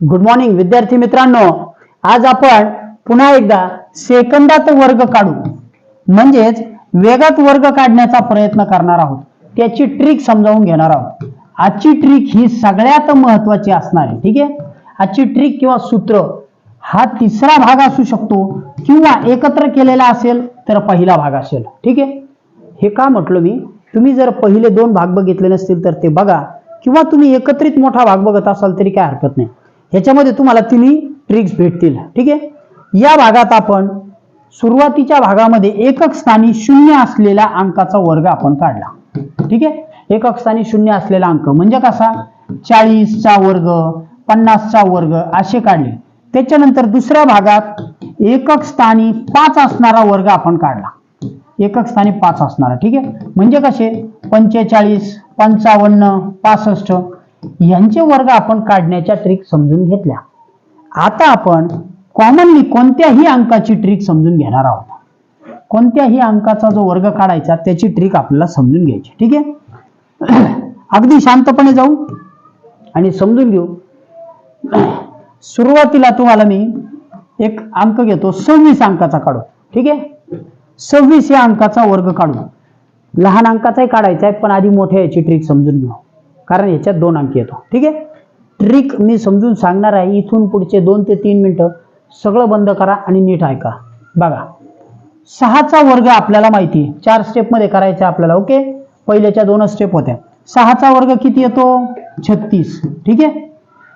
Good morning विद्यार्थी मित्रांनो. आज आपण पुन्हा एकदा सेकंदात वर्ग काढू. म्हणजेच वेगात वर्ग काढण्याचा प्रयत्न करणार आहोत. त्याची ट्रिक समजावून घेणार आहोत. आजची ट्रिक ही सगळ्यात महत्वाची असणार आहे ठीक आहे? आजची ट्रिक किंवा सूत्र हा तिसरा भाग असू शकतो किंवा एकत्र केलेला असेल तर पहिला भाग असेल ठीक आहे? हे का म्हटलं मी? तुम्ही जर पहिले दोन भाग बघितले नसतील तर ते बघा. किंवा तुम्ही एकत्रित मोठा भाग बघत असाल तरी काय हरकत नाही. ह्याच्यामध्ये तुम्हाला तिन्ही ट्रिक्स भेटतील. ठीक आहे? या भागात आपण सुरुवातीच्या भागामध्ये एकक स्थानी शून्य असलेल्या अंकाचा वर्ग आपण काढला. ठीक आहे? एकक स्थानी शून्य असलेला अंक म्हणजे कसा? चाळीसचा वर्ग पन्नासचा वर्ग असे काढले. त्याच्यानंतर दुसऱ्या भागात एकक स्थानी पाच असणारा वर्ग आपण काढला. एकक स्थानी पाच असणारा. ठीक आहे? म्हणजे कसे? पंचेचाळीस पंचावन्न पासष्ट यांचे वर्ग आपण काढण्याच्या ट्रिक समजून घेतल्या. आता आपण कॉमनली कोणत्याही अंकाची ट्रिक समजून घेणार आहोत. कोणत्याही अंकाचा जो वर्ग काढायचा त्याची ट्रिक आपल्याला समजून घ्यायची. ठीक आहे? अगदी शांतपणे जाऊ आणि समजून घेऊ. सुरुवातीला तुम्हाला मी एक अंक घेतो. सव्वीस अंकाचा काढू. ठीक आहे? सव्वीस या अंकाचा वर्ग काढू. लहान अंकाचाही काढायचा आहे पण आधी मोठ्या याची ट्रिक समजून घेऊ. कारण याच्यात दोन अंक येतो. ठीक आहे? ट्रिक मी समजून सांगणार आहे. इथून पुढचे दोन ते तीन मिनटं सगळं बंद करा आणि नीट ऐका. बघा. सहाचा वर्ग आपल्याला माहिती आहे. चार स्टेपमध्ये करायचा आपल्याला ओके पहिल्याच्या दोन स्टेप होत्या. सहाचा वर्ग किती येतो? छत्तीस. ठीक आहे?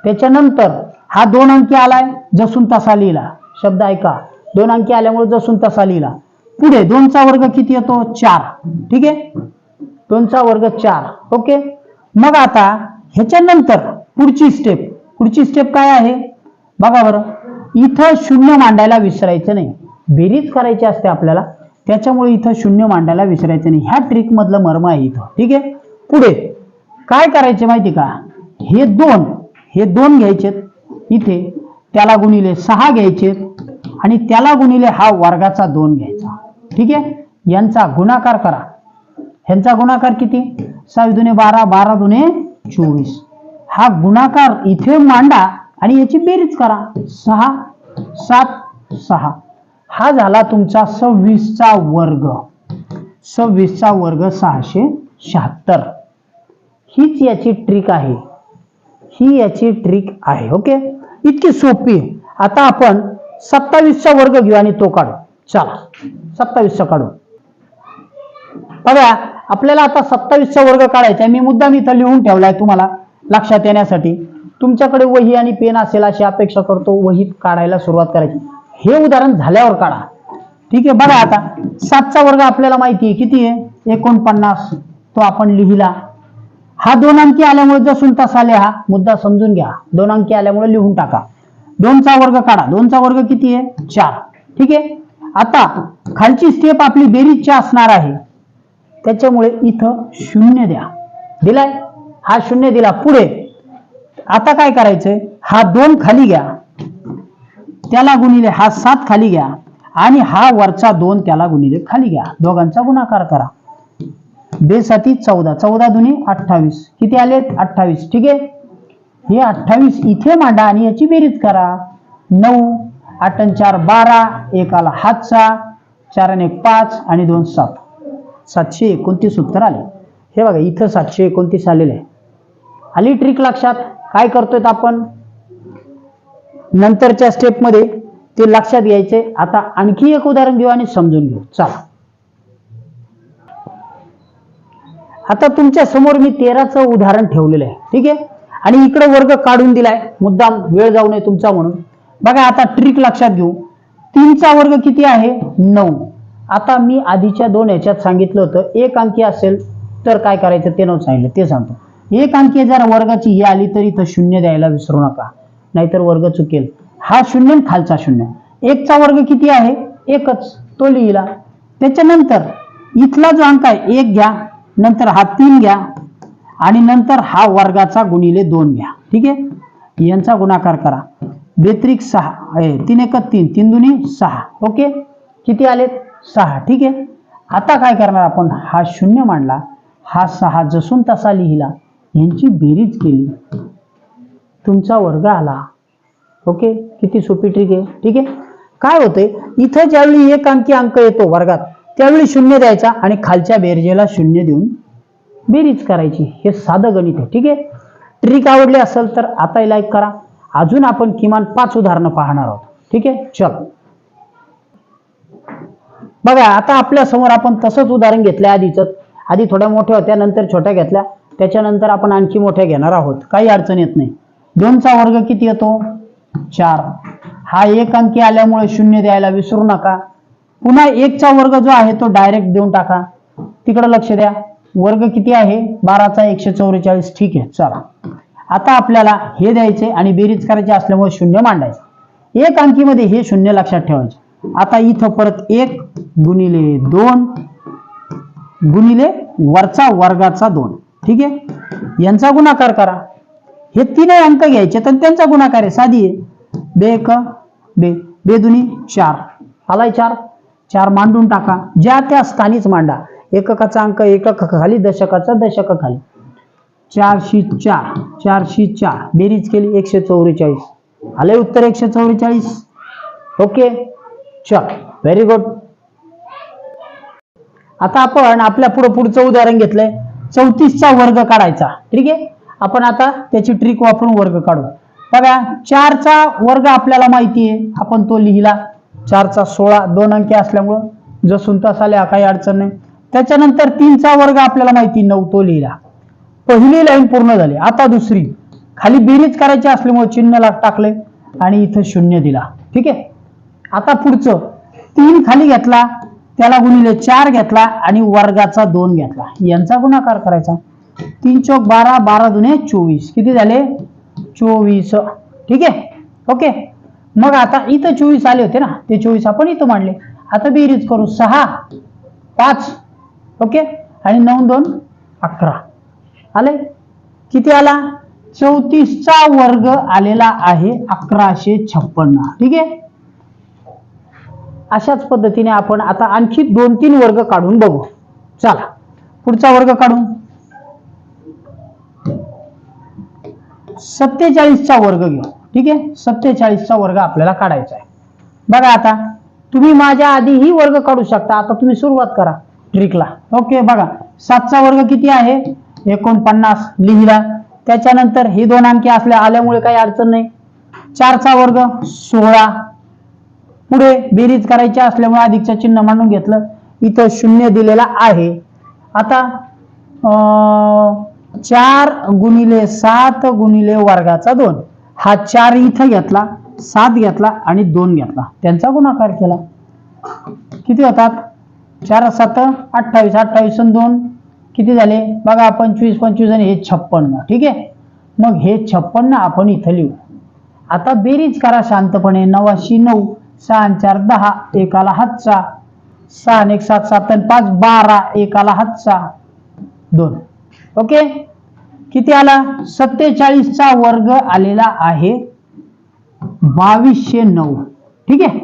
त्याच्यानंतर हा दोन अंकी आलाय जसून तसा लिहिला. शब्द ऐका. दोन अंकी आल्यामुळे जसून तसा लिहिला. पुढे दोनचा वर्ग किती येतो? चार. ठीक आहे? दोनचा वर्ग चार. ओके? मग आता ह्याच्यानंतर पुढची स्टेप पुढची स्टेप काय आहे? बघा बरं. इथं शून्य मांडायला विसरायचं नाही. बेरीज करायची असते आपल्याला. त्याच्यामुळे इथं शून्य मांडायला विसरायचं नाही. ह्या ट्रिकमधलं मर्म आहे इथं. ठीक आहे? पुढे. काय करायचे माहिती का? हे दोन. हे दोन घ्यायचेत. इथे. त्याला गुणिले सहा घ्यायचे आणि त्याला गुणिले हा वर्गाचा दोन घ्यायचा. ठीक आहे? यांचा गुणाकार करा. ह्यांचा गुणाकार किती? सहा दुने बारा बारा दुने चोवीस. हा गुणाकार इथे मांडा आणि याची बेरीज करा. सहा सात सहा. हा झाला तुमचा सव्वीसचा वर्ग. सव्वीसचा वर्ग सहाशे शहात्तर. हीच याची ट्रिक आहे. ही याची ट्रिक आहे ओके इतकी सोपी आहे. आता आपण सत्तावीसचा वर्ग घेऊ आणि तो काढू. चला सत्तावीसचा काढू. बघा आपल्याला आता सत्तावीसचा वर्ग काढायचा आहे. मी मुद्दाम इथं लिहून ठेवलाय तुम्हाला लक्षात येण्यासाठी. तुमच्याकडे वही आणि पेन असेल अशी अपेक्षा करतो वहीत काढायला सुरुवात करायची. हे उदाहरण झाल्यावर काढा. ठीक आहे बघा आता. सातचा वर्ग आपल्याला माहिती आहे किती आहे? एकोणपन्नास. तो आपण लिहिला. हा दोन अंकी आल्यामुळे जसून तसा हा मुद्दा समजून घ्या. दोन अंकी आल्यामुळे लिहून टाका. दोनचा वर्ग काढा. दोनचा वर्ग किती आहे? चार. ठीक आहे? आता खालची स्टेप आपली बेरीजची असणार आहे. त्याच्यामुळे इथं शून्य द्या. दिलाय? हा शून्य दिला पुढे. आता काय करायचंय? हा दोन खाली घ्या. त्याला गुणिले हा सात खाली घ्या आणि हा वरचा दोन त्याला गुणिले खाली घ्या. दोघांचा गुणाकार करा. बेसाठी चौदा. चौदा दुनी अठ्ठावीस. किती आलेत? अठ्ठावीस. ठीक आहे? हे अठ्ठावीस इथे मांडा आणि याची बेरीज करा. नऊ आठ चार बारा एक आला हातचा चार आणि एक पाच आणि दोन सात. सातशे एकोणतीस उत्तर आले. हे बघा इथं सातशे एकोणतीस आलेले आहे. आली ट्रिक लक्षात? काय करतोय आपण? नंतरच्या स्टेपमध्ये ते लक्षात घ्यायचे. आता आणखी एक उदाहरण घेऊ आणि समजून घेऊ. चला. आता तुमच्यासमोर मी तेराचं उदाहरण ठेवलेलं आहे. ठीक आहे? आणि इकडे वर्ग काढून दिलाय. मुद्दाम वेळ जाऊ नये तुमचा म्हणून. बघा आता ट्रिक लक्षात घेऊ. तीनचा वर्ग किती आहे? नऊ. आता मी आधीच्या दोन ह्याच्यात सांगितलं होतं एक अंकी असेल तर काय करायचं ते नव्हतं सांगितलं ते सांगतो. एक अंकी जर वर्गाची ही आली तरी तर शून्य द्यायला विसरू नका नाहीतर वर्ग चुकेल. हा शून्य खालचा शून्य. एकचा वर्ग किती आहे? एकच. तो लिहिला. त्याच्यानंतर इथला जो अंक आहे एक घ्या नंतर हा तीन घ्या आणि नंतर हा वर्गाचा गुणिले दोन घ्या. ठीक आहे? यांचा गुणाकार करा. बेत्रिक सहा ए, तीन एकच तीन तीन दुनी सहा. ओके? किती आलेत? सहा. ठीक आहे. आता काय करणार आपण? हा शून्य मांडला. हा सहा जसून तसा लिहिला. यांची बेरीज केली. तुमचा वर्ग आला. ओके? किती सोपी ट्रिक आहे. ठीक आहे? काय होतंय? इथं ज्यावेळी एक अंकी अंक येतो वर्गात त्यावेळी शून्य द्यायचा आणि खालच्या बेरजेला शून्य देऊन बेरीज करायची. हे साधं गणित आहे. ठीक आहे? ट्रिक आवडली असेल तर आता लाईक करा. अजून आपण किमान पाच उदाहरणं पाहणार आहोत. ठीक आहे? चल. बघा आता आपल्यासमोर आपण तसंच उदाहरण घेतलं आधीच. आधी थोड्या मोठ्या होत्या नंतर छोट्या घेतल्या. त्याच्यानंतर आपण आणखी मोठ्या घेणार आहोत. काही अडचण येत नाही. दोनचा वर्ग किती येतो? चार. हा एक अंकी आल्यामुळे शून्य द्यायला विसरू नका. पुन्हा एकचा वर्ग जो आहे तो डायरेक्ट देऊन टाका. तिकडे लक्ष द्या. वर्ग किती आहे? बाराचा एकशे चौवेचाळीस. ठीक आहे चला. आता आपल्याला हे द्यायचे आणि बेरीज करायची असल्यामुळे शून्य मांडायचं. एक अंकीमध्ये हे शून्य लक्षात ठेवायचे. आता इथं परत एक गुणिले दोन गुणिले वरचा वर्गाचा दोन. ठीक आहे? यांचा गुणाकार करा. हे तीनही अंक घ्यायचे तर त्यांचा गुणाकार आहे. साधी आहे. बे क बे. बे दुनी चार. आलाय चार? चार मांडून टाका. ज्या त्या स्थानीच मांडा. एककाचा अंक एकक खाली दशकाचा दशक खाली. चारशे चार. चारशे चार. बेरीज केली एकशे चौवेचाळीस. आलंय उत्तर एकशे चौवेचाळीस? ओके. चल व्हेरी गुड आता आपण आपल्या पुढं पुढचं उदाहरण घेतलंय. चौतीसचा वर्ग काढायचा. ठीक आहे? आपण आता त्याची ट्रिक वापरून वर्ग काढू. बघा चारचा वर्ग आपल्याला माहिती आहे. आपण तो लिहिला. चारचा सोळा दोन अंकी असल्यामुळं जसून तस आल्या काही अडचण नाही. त्याच्यानंतर तीनचा वर्ग आपल्याला माहिती नऊ तो लिहिला. पहिली लाईन पूर्ण झाली. आता दुसरी. खाली बेरीज करायची असल्यामुळे चिन्ह टाकले आणि इथं शून्य दिला. ठीक आहे? आता पुढचं. तीन खाली घेतला त्याला गुणिले चार घेतला आणि वर्गाचा दोन घेतला. यांचा गुणाकार करायचा. तीन चौक बारा बारा दुने चोवीस. किती झाले? चोवीस. ठीक आहे? ओके. मग आता इथं चोवीस आले होते ना? ते चोवीस आपण इथं मांडले. आता बेरीज करू. सहा पाच. ओके? आणि नऊ दोन अकरा. आले? किती आला? चौतीसचा वर्ग आलेला आहे अकराशे छप्पन्न. ठीक आहे? अशाच पद्धतीने आपण आता आणखी दोन तीन वर्ग काढून बघू. चला. पुढचा वर्ग काढू सत्तेचाळीसचा वर्ग घेऊ. ठीक आहे? सत्तेचाळीसचा वर्ग आपल्याला काढायचा आहे. बघा आता तुम्ही माझ्या आधीही वर्ग काढू शकता. आता तुम्ही सुरुवात करा ट्रिकला. ओके बघा. सातचा वर्ग किती आहे? एकोणपन्नास लिहिला. त्याच्यानंतर ही दोन अंकी असल्या आल्यामुळे काही अडचण नाही. चारचा वर्ग सोळा. पुढे बेरीज करायची असल्यामुळे अधिकचं चिन्ह मांडून घेतलं. इथं शून्य दिलेला आहे. आता अं, चार गुणिले सात गुणिले वर्गाचा दोन. हा चार इथं घेतला सात घेतला आणि दोन घेतला. त्यांचा गुणाकार केला. किती होतात? चार सात अठ्ठावीस. अठ्ठावीस आणि दोन किती झाले? बघा पंचवीस पंचवीस आणि हे छप्पन्न. ठीक आहे? मग हे छप्पन्न आपण इथं लिहू. आता बेरीज करा शांतपणे. नवाशी नऊ. सहा चार दहा एकाला हातचा. सहा एक सात सात आणि पाच बारा एकाला हातचा. दोन. ओके? किती आला? सत्तेचाळीसचा वर्ग आलेला आहे. बावीसशे नऊ. ठीक आहे?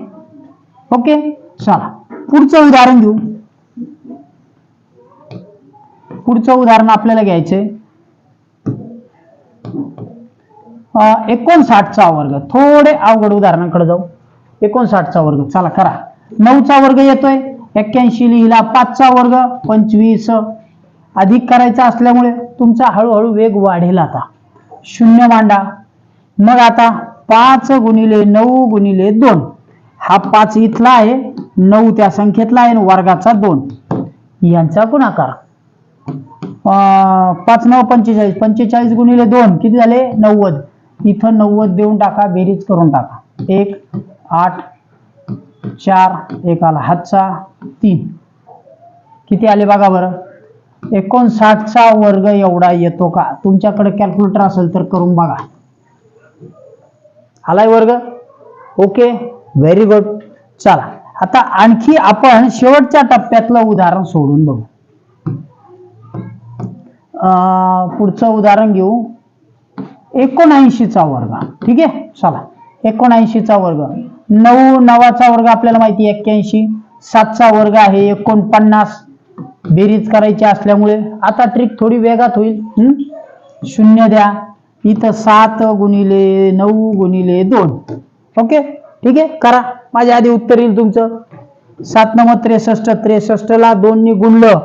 ओके? चला. पुढचं उदाहरण घेऊ. पुढचं उदाहरण आपल्याला घ्यायचंय. एकोणसाठचा वर्ग. थोडे अवघड उदाहरणाकडे जाऊ. एकोणसाठचा वर्ग. चला करा. नऊचा वर्ग येतोय. एक्क्याऐंशी लिहिला पाचचा वर्ग पंचवीस. अधिक करायचा असल्यामुळे तुमचा हळूहळू वेग वाढेल आता. शून्य मांडा. मग आता पाच गुणिले नऊ गुणिले दोन. हा पाच इथला आहे नऊ त्या संख्येतला आहे वर्गाचा दोन. यांचा गुणाकार. अं, पाच नऊ पंचेचाळीस. पंचेचाळीस गुणिले दोन किती झाले? नव्वद. इथं नव्वद देऊन टाका बेरीज करून टाका. एक आठ चार एक आला हातचा तीन. किती आले बघा बरं? एकोणसाठचा वर्ग एवढा येतो का? तुमच्याकडे कॅल्क्युलेटर असेल तर करून बघा. आलाय वर्ग? ओके व्हेरी गुड चला आता आणखी आपण शेवटच्या टप्प्यातलं उदाहरण सोडून बघू. अं, पुढचं उदाहरण घेऊ. एकोणऐंशीचा वर्ग. ठीक आहे? चला एकोणऐंशीचा वर्ग. नऊ नवाचा वर्ग आपल्याला माहिती आहे एक्क्याऐंशी. सातचा वर्ग आहे एकोणपन्नास. बेरीज करायची असल्यामुळे आता ट्रिक थोडी वेगात होईल. शून्य द्या. इथं सात गुणिले नऊ गुणिले दोन. ओके? ठीक आहे? करा. माझ्या आधी उत्तर येईल तुमचं. सात नव त्रेसष्ट त्रेसष्टला दोननी गुणलं.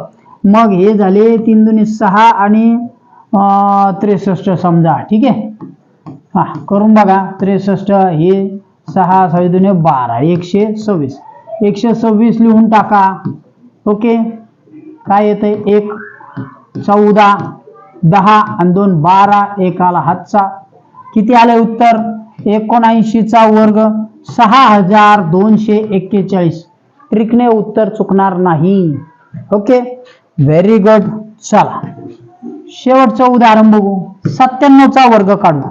मग हे झाले तीन दुनी सहा आणि त्रेसष्ट समजा. ठीक आहे? हा करून बघा. त्रेसष्ट हे सहा सहा दुने बारा एकशे सव्वीस. एकशे सव्वीस लिहून टाका. ओके? काय येतंय? एक चौदा दहा आणि दोन बारा एक आला हातचा. किती आले उत्तर? एकोणऐंशीचा वर्ग सहा हजार दोनशे एक्केचाळीस. ट्रिकने उत्तर चुकणार नाही. ओके? व्हेरी गुड चला. शेवटचं उदाहरण बघू. सत्त्याण्णवचा वर्ग काढू.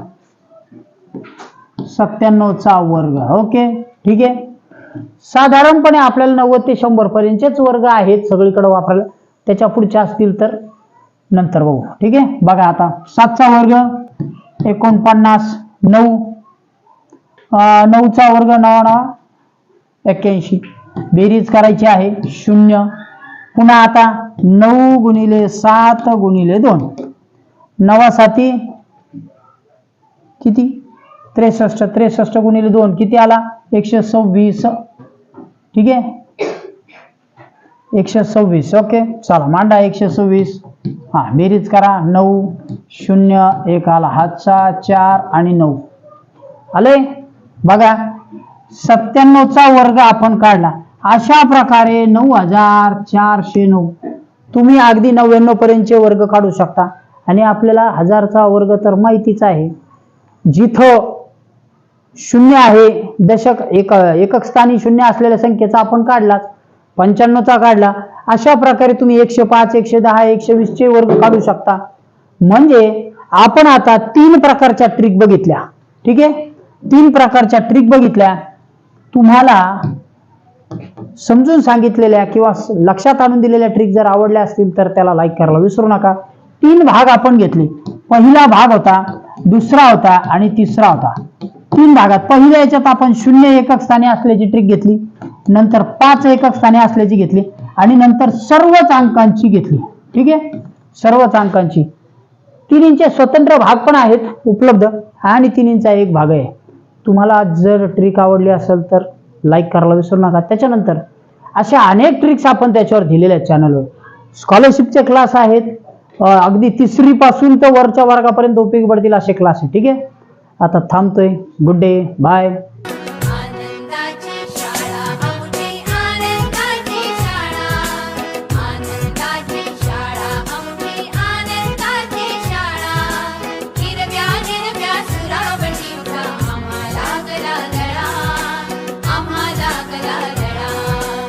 सत्त्याण्णवचा वर्ग ओके? ठीक आहे? साधारणपणे आपल्याला नव्वद ते शंभर पर्यंतचेच वर्ग आहेत सगळीकडे वापरायला. त्याच्या पुढच्या असतील तर नंतर बघू. ठीक आहे? बघा आता. सातचा वर्ग एकोणपन्नास नऊ. नऊचा वर्ग नवा नवा एक्क्याऐंशी. बेरीज करायची आहे शून्य. पुन्हा आता नऊ गुणिले सात गुणिले दोन. नवासाठी किती? त्रेसष्ट त्रेसष्ट गुणिले दोन किती आला? एकशे सव्वीस. ठीक आहे? एकशे सव्वीस ओके? चला मांडा एकशे सव्वीस. हा बेरीज करा. नऊ शून्य एक आला. हातचा चार आणि नऊ. आले बघा सत्त्याण्णवचा वर्ग आपण काढला. अशा प्रकारे नऊ हजार चारशे नऊ. तुम्ही अगदी नव्याण्णव पर्यंतचे वर्ग काढू शकता. आणि आपल्याला हजारचा वर्ग तर माहितीच आहे. जिथं शून्य आहे दशक एक एकक स्थानी शून्य असलेल्या संख्येचा आपण काढलाच. पंच्याण्णवचा काढला. अशा प्रकारे तुम्ही एकशे पाच एकशे दहा एकशे वीसचे वर्ग काढू शकता. म्हणजे आपण आता तीन प्रकारच्या ट्रिक बघितल्या. ठीक आहे? तीन प्रकारच्या ट्रिक बघितल्या. तुम्हाला समजून सांगितलेल्या किंवा लक्षात आणून दिलेल्या ट्रिक जर आवडल्या असतील तर त्याला लाईक करायला विसरू नका. तीन भाग आपण घेतले. पहिला भाग होता दुसरा होता आणि तिसरा होता. तीन भागात. पहिल्या याच्यात आपण शून्य एकक स्थानी असल्याची ट्रिक घेतली. नंतर पाच एकक स्थाने असल्याची घेतली. आणि नंतर सर्वच अंकांची घेतली. ठीक आहे? सर्वच अंकांची. तिन्हींचे स्वतंत्र भाग पण आहेत उपलब्ध. आणि तिन्हींचा एक भाग आहे. तुम्हाला जर ट्रिक आवडली असेल तर लाईक करायला विसरू नका. त्याच्यानंतर अशा अनेक ट्रिक्स आपण त्याच्यावर दिलेल्या आहेत चॅनलवर स्कॉलरशिपचे क्लास आहेत. अगदी तिसरी पासून तर वरच्या वर्गापर्यंत उपयोगी पडतील असे क्लास आहेत. ठीक आहे? आता थांबतोय. Good day bye